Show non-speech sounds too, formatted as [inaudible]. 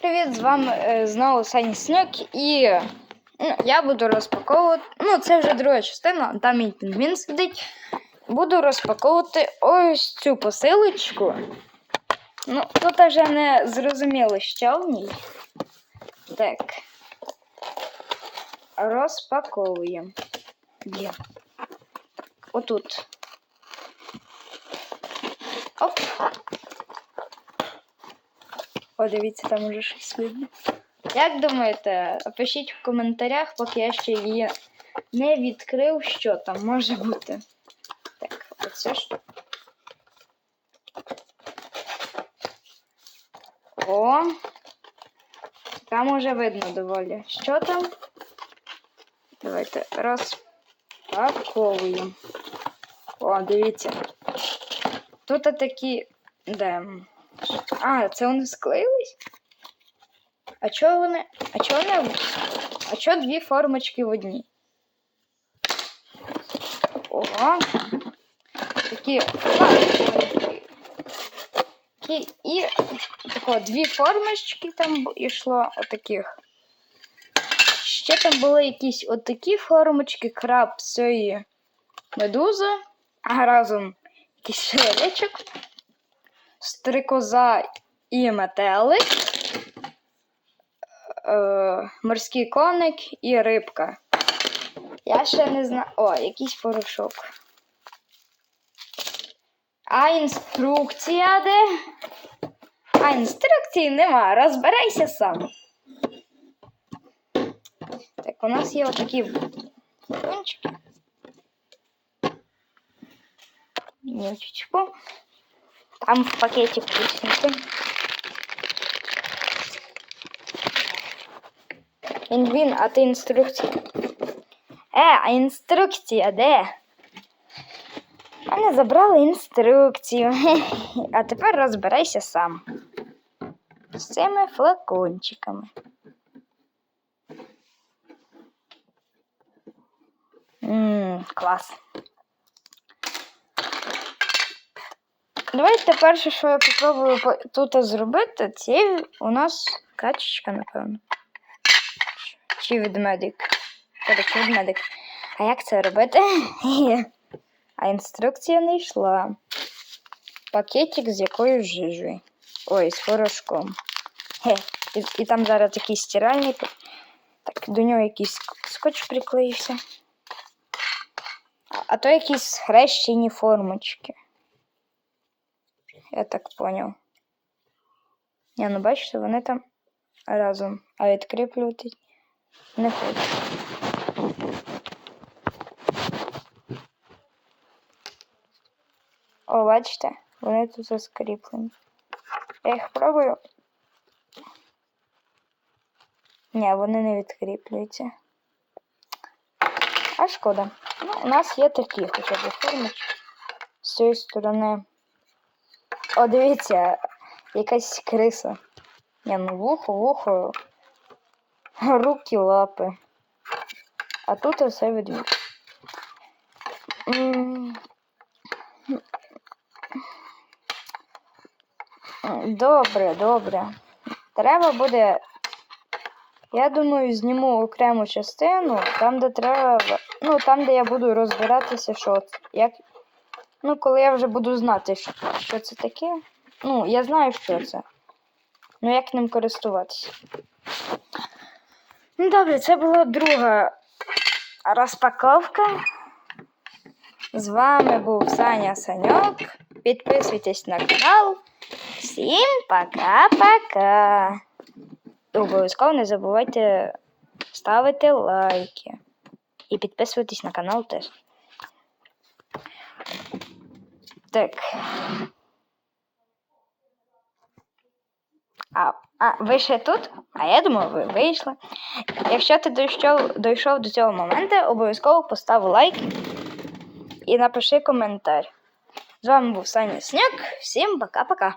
привіт! З вами е, знову Саня Снюк і ну, я буду розпаковувати. Ну, це вже друга частина, там мій пінгвін сидить. Буду розпаковувати ось цю посилочку. Ну, тут вже не зрозуміло, що в ній. Так. Розпаковуємо. Є. Отут. Оп. О, дивіться, там уже щось видно. Як думаєте, пишіть в коментарях, поки я ще її не відкрив, що там може бути. Так, оце ж. О! Там уже видно доволі. Що там? Давайте розпаковуємо. О, дивіться. Тут такі. Де? А, це вони склеїлись? А чого вони. А чого вони. А чого дві формочки в одній? О! Такі. Такі і тако, дві формочки там йшло отаких. Ще там були якісь отакі формочки, краб цієї медузи, а разом якийсь шелечок стрикоза і метелик, е, морський коник і рибка. Я ще не знаю. О, якийсь порошок. А інструкція де? А інструкції нема. Розбирайся сам. Так, у нас є отакі. Нічечку. Там в пакете вкусненько. Інгвін, а ти інструкція? Е, а інструкція де? Мене забрали інструкцію. [laughs] А тепер розбирайся сам. З цими флакончиками. Ммм, клас. Давайте перше, що я попробую тут зробити, це у нас качечка, напевно. Чи ведмедик. Короче, ведмедик. А як це робити? [laughs] А інструкція не йшла. Пакетик з якоюсь жижею. Ой, з порошком. Хе. І, і там зараз такий стиральний. Так, до нього якийсь скотч приклеївся. А, а то якісь хрещені формочки. Я так поняв. Ні, ну бачите, вони там разом. А відкріплювати не хочу. О, бачите, вони тут заскріплені. Я їх пробую. Ні, вони не відкріплюються. А шкода. Ну, у нас є такі хоча б формочки. З цієї сторони. О, дивіться, якась криса. Ні, ну вухо, вухо. Руки, лапи. А тут все ведмідь. Добре, добре. Треба буде. Я думаю, зніму окрему частину, там, де треба. Ну, там, де я буду розбиратися, що як. Ну, коли я вже буду знати, що, що це таке. Ну, я знаю, що це. Ну, як ним користуватися. Ну, добре, це була друга розпаковка. З вами був Саня Саньок. Підписуйтесь на канал. Всім пока-пока. Обов'язково не забувайте ставити лайки. І підписуватись на канал теж. Так. А, а ви ще тут? А я думаю, ви вийшли. Якщо ти дійшов, дійшов до цього моменту, обов'язково постав лайк і напиши коментар. З вами був Саня Сняк. Всім пока-пока.